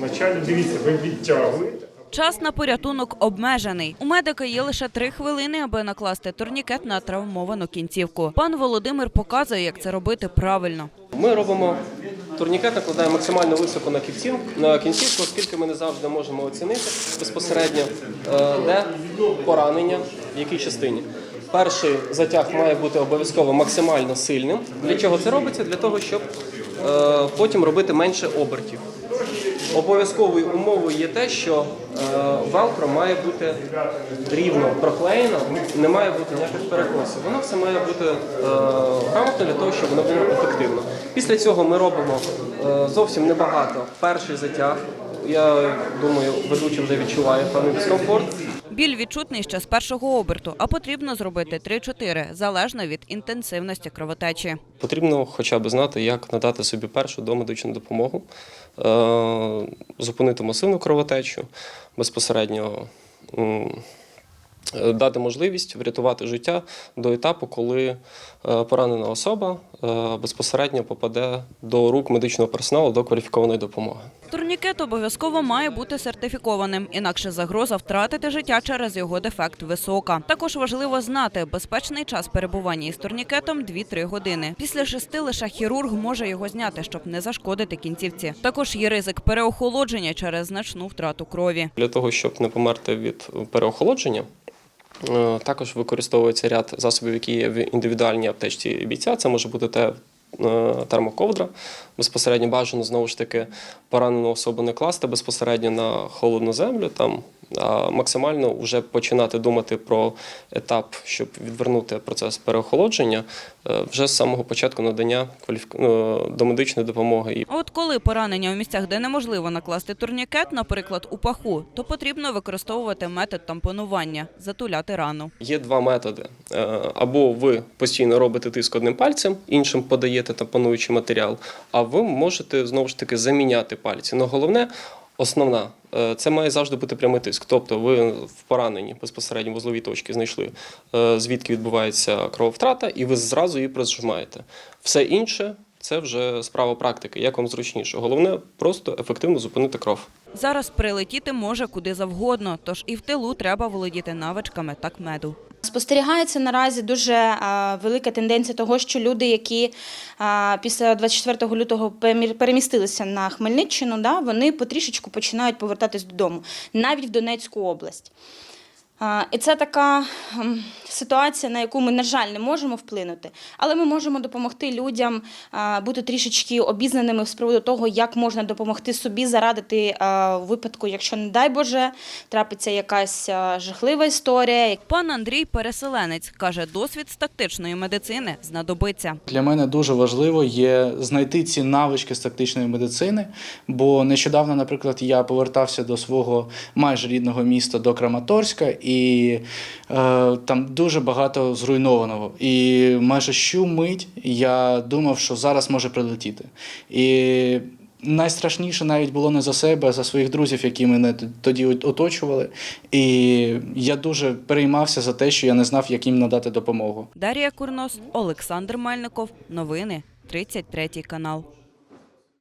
Вначалі дивіться, ви відтягуєте. Час на порятунок обмежений. У медика є лише три хвилини, аби накласти турнікет на травмовану кінцівку. Пан Володимир показує, як це робити правильно. Ми робимо турнікет, накладаємо максимально високо на кінців, на кінцівку, оскільки ми не завжди можемо оцінити безпосередньо, е, де поранення, в якій частині. Перший затяг має бути обов'язково максимально сильним. Для чого це робиться? Для того, щоб е, потім робити менше обертів. Обов'язковою умовою є те, що е, велкро має бути рівно проклеєно, не має бути ніяких перекосів. Воно все має бути е, грамотно для того, щоб воно було ефективно. Після цього ми робимо е, зовсім небагато. Перший затяг. Я думаю, ведучий вже відчуває певний дискомфорт. Біль відчутний ще з першого оберту, а потрібно зробити 3-4, залежно від інтенсивності кровотечі. Потрібно хоча б знати, як надати собі першу домедичну допомогу, е, зупинити масивну кровотечу, безпосередньо дати можливість врятувати життя до етапу, коли е, поранена особа е, безпосередньо попаде до рук медичного персоналу до кваліфікованої допомоги. Турнікет обов'язково має бути сертифікованим, інакше загроза втратити життя через його дефект висока. Також важливо знати, безпечний час перебування із турнікетом 2-3 години. Після шести лише хірург може його зняти, щоб не зашкодити кінцівці. Також є ризик переохолодження через значну втрату крові. Для того, щоб не померти від переохолодження, е, також використовується ряд засобів, які є в індивідуальній аптечці бійця. Це може бути те. Е, Термоковдра безпосередньо бажано знову ж таки поранену особу не класти безпосередньо на холодну землю, там а максимально вже починати думати про етап, щоб відвернути процес переохолодження е, вже з самого початку надання кваліфік... е, домедичної допомоги. І А от коли поранення у місцях, де неможливо накласти турнікет, наприклад, у паху, то потрібно використовувати метод тампонування затуляти рану. Є два методи. Е, Або ви постійно робите тиск одним пальцем, іншим подаєте тампонуючий матеріал, а ви можете знову ж таки заміняти пальці. Но головне, основна, е, це має завжди бути прямий тиск. Тобто ви в пораненні безпосередньо вузловій точки знайшли, е, звідки відбувається крововтрата, і ви зразу її прижимаєте. Все інше це вже справа практики, як вам зручніше. Головне просто ефективно зупинити кров. Зараз прилетіти може куди завгодно, тож і в тилу треба володіти навичками такмеду. Спостерігається наразі дуже велика тенденція того, що люди, які після 24 лютого перемістилися на Хмельниччину, вони потрішечку починають повертатись додому, навіть в Донецьку область. І це така ем, ситуація, на яку ми, на жаль, не можемо вплинути, але ми можемо допомогти людям бути трішечки обізнаними з приводу того, як можна допомогти собі зарадити випадку, якщо, не дай Боже, трапиться якась жахлива історія, Пан Андрій переселенець каже, досвід з тактичної медицини знадобиться. Для мене дуже важливо є знайти ці навички з тактичної медицини, бо нещодавно, наприклад, я повертався до свого майже рідного міста до Краматорська, і е, там дуже багато зруйнованого. І майже щомить я думав, що зараз може прилетіти. І Найстрашніше навіть було не за себе, а за своїх друзів, які мене тоді оточували. І я дуже переймався за те, що я не знав, як їм надати допомогу. Дар'я Курнос, Олександр Мельников. Новини 33 канал.